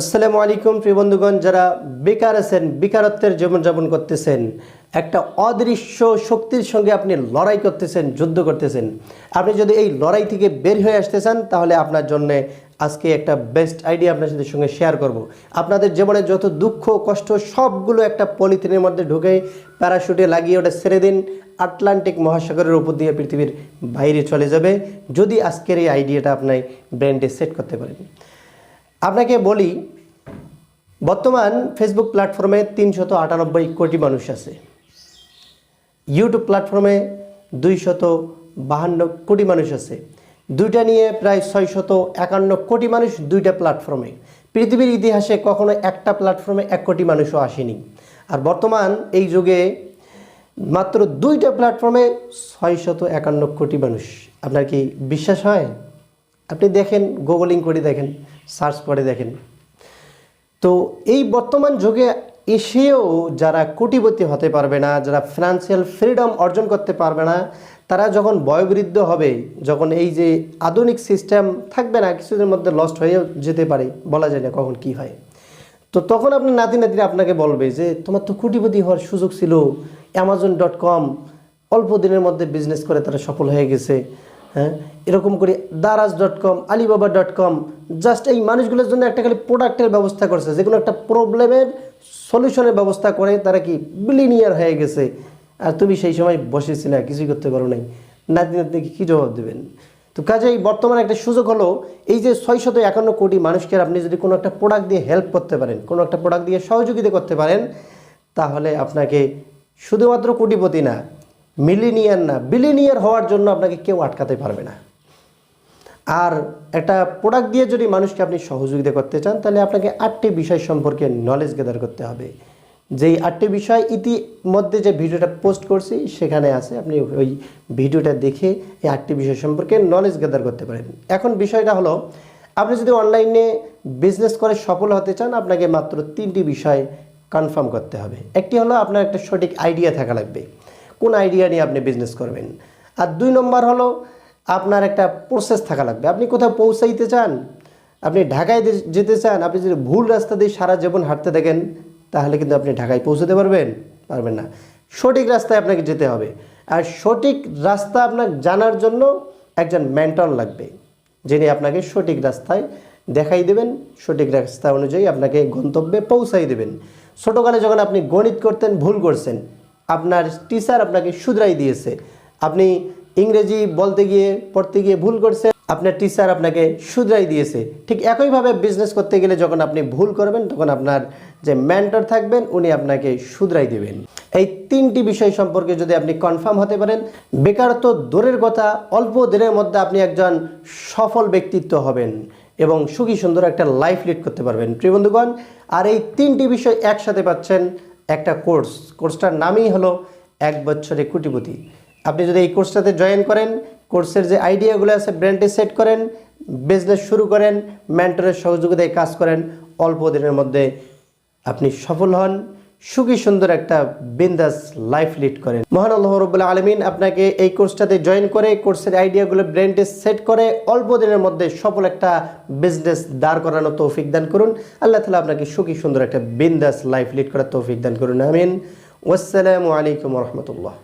আসসালামু আলাইকুম প্রিয় বন্ধুগণ, যারা বেকার আছেন, বেকারত্বের জীবনযাপন করতেছেন, একটা অদৃশ্য শক্তির সঙ্গে আপনি লড়াই করতেছেন, যুদ্ধ করতেছেন। আপনি যদি এই লড়াই থেকে বের হয়ে আসতে চান, তাহলে আপনার জন্য আজকে একটা বেস্ট আইডিয়া আপনার সাথে সঙ্গে শেয়ার করব। আপনাদের জীবনে যত দুঃখ, কষ্ট, সবগুলো একটা পলিথিনের মধ্যে ঢুকে প্যারাশুটে লাগিয়ে ওটা ছেড়ে দিন। আটলান্টিক মহাসাগরের উপর দিয়ে পৃথিবীর বাইরে চলে যাবে। যদি আজকের এই আইডিয়াটা আপনার ব্র্যান্ডে সেট করতে পারেন। আপনাকে বলি, বর্তমান ফেসবুক প্ল্যাটফর্মে তিনশত আটানব্বই কোটি মানুষ আছে। ইউটিউব প্ল্যাটফর্মে দুইশত বাহান্ন কোটি মানুষ আছে। দুইটা নিয়ে প্রায় ছয়শত একান্ন কোটি মানুষ দুইটা প্ল্যাটফর্মে পৃথিবীর ইতিহাসে কখনো একটা প্ল্যাটফর্মে এক কোটি মানুষও আসেনি। আর বর্তমান এই যুগে মাত্র দুইটা প্ল্যাটফর্মে ছয়শত একান্ন কোটি মানুষ। আপনার কি বিশ্বাস হয়? আপনি দেখেন গুগলিং করে দেখেন। সার্চ করে দেখেন। তো এই বর্তমান যুগে এসেও যারা কোটিপতি হতে পারবে না, যারা ফিনান্সিয়াল ফ্রিডম অর্জন করতে পারবে না, তারা যখন বয়োবৃদ্ধ হবে, যখন এই যে আধুনিক সিস্টেম থাকবে না, কিছুদিনের মধ্যে লস্ট হয়ে যেতে পারে, বলা যায় না কখন কি হয়। তো তখন আপনার নাতি নাতিরা আপনাকে বলবে যে, তোমার তো কোটিপতি হওয়ার সুযোগ ছিল অ্যামাজন ডট কম অল্প দিনের মধ্যে বিজনেস করে তারা সফল হয়ে গেছে। হ্যাঁ? এরকম করে Daraz dot com Alibaba dot com just এই মানুষগুলোর জন্য একটা খালি প্রোডাক্টের ব্যবস্থা করছে। যে কোনো একটা প্রবলেমের সলিউশনের ব্যবস্থা করে তারা কি বিলিনিয়ার হয়ে গেছে। আর তুমি সেই সময় বসেছিলে, কিছুই করতে পারো নাই। নাতি নাতিকে কী জবাব দেবেন? তো কাজেই বর্তমানে একটা সুযোগ হলো, এই যে ছয়শত একান্ন কোটি মানুষকে আপনি যদি কোনো একটা প্রোডাক্ট দিয়ে হেল্প করতে পারেন, কোনো একটা প্রোডাক্ট দিয়ে সহযোগিতা করতে পারেন, তাহলে আপনাকে শুধুমাত্র কোটিপতি না মিলিনিয়ার না বিলিনিয়ার হওয়ার জন্য আপনাকে কেউ আটকাতে পারবে না। আর একটা প্রোডাক্ট দিয়ে যদি মানুষকে আপনি সহযোগিতা করতে চান, তাহলে আপনাকে আটটি বিষয় সম্পর্কে নলেজ গেদার করতে হবে। যেই আটটি বিষয় ইতিমধ্যে যে ভিডিওটা পোস্ট করছি, সেখানে আছে। আপনি ওই ভিডিওটা দেখে এই আটটি বিষয় সম্পর্কে নলেজ গেদার করতে পারেন। এখন বিষয়টা হলো, আপনি যদি অনলাইনে বিজনেস করে সফল হতে চান, আপনাকে মাত্র তিনটি বিষয় কনফার্ম করতে হবে। একটি হলো আপনার একটা সঠিক আইডিয়া থাকা লাগবে। কোন আইডিয়া নিয়ে আপনি বিজনেস করবেন? আর দুই নম্বর হলো, আপনার একটা প্রসেস থাকা লাগবে। আপনি কোথাও পৌঁছাইতে চান, আপনি ঢাকায় যেতে চান, আপনি যদি ভুল রাস্তা দিয়ে সারা জীবন হাঁটতে থাকেন, তাহলে কিন্তু আপনি ঢাকায় পৌঁছতে পারবেন? পারবেন না। সঠিক রাস্তায় আপনাকে যেতে হবে। আর সঠিক রাস্তা আপনার জানার জন্য একজন মেন্টর লাগবে, যিনি আপনাকে সঠিক রাস্তায় দেখাই দেবেন, সঠিক রাস্তা অনুযায়ী আপনাকে গন্তব্যে পৌঁছাই দেবেন। ছোটোকালে যখন আপনি গণিত করতেন, ভুল করছেন আপনার টিচার আপনাকে শুধরাই দিয়েছে। আপনি ইংরেজি বলতে গিয়ে, পড়তে গিয়ে ভুল করছে আপনার টিচার আপনাকে শুধরাই দিয়েছে। ঠিক একইভাবে বিজনেস করতে গেলে যখন আপনি ভুল করবেন, তখন আপনার যে মেন্টর থাকবেন, উনি আপনাকে শুধরাই দেবেন। এই তিনটি বিষয় সম্পর্কে যদি আপনি কনফার্ম হতে পারেন বেকারত্ব দূরের কথা, অল্প দিনের মধ্যে আপনি একজন সফল ব্যক্তিত্ব হবেন এবং সুখী সুন্দর একটা লাইফ লিড করতে পারবেন। প্রিয় বন্ধুগণ, আর এই তিনটি বিষয় একসাথে পাচ্ছেন একটা কোর্স। কোর্সটার নামই হলো এক বছরে কোটিপতি আপনি যদি এই কোর্সটাতে জয়েন করেন, কোর্সের যে আইডিয়াগুলো আছে ব্র্যান্ডে সেট করেন বিজনেস শুরু করেন মেন্টরের সহযোগিতায় কাজ করেন, অল্প দিনের মধ্যে আপনি সফল হন। সুখী সুন্দর একটা বিন্দাস লাইফ লিড করেন। মহান আল্লাহ রবুল্লা আলমিন আপনাকে এই কোর্সটাতে জয়েন করে কোর্সের আইডিয়াগুলো ব্রেন্ডে সেট করে, অল্প দিনের মধ্যে সফল একটা বিজনেস দাঁড় করানো তৌফিক দান করুন। আল্লাহ তালা আপনাকে সুখী সুন্দর একটা বিন্দাস লাইফ লিড করার তৌফিক দান করুন। আমিন। ওয়াসালামু আলাইকুম রহমতুল্লাহ।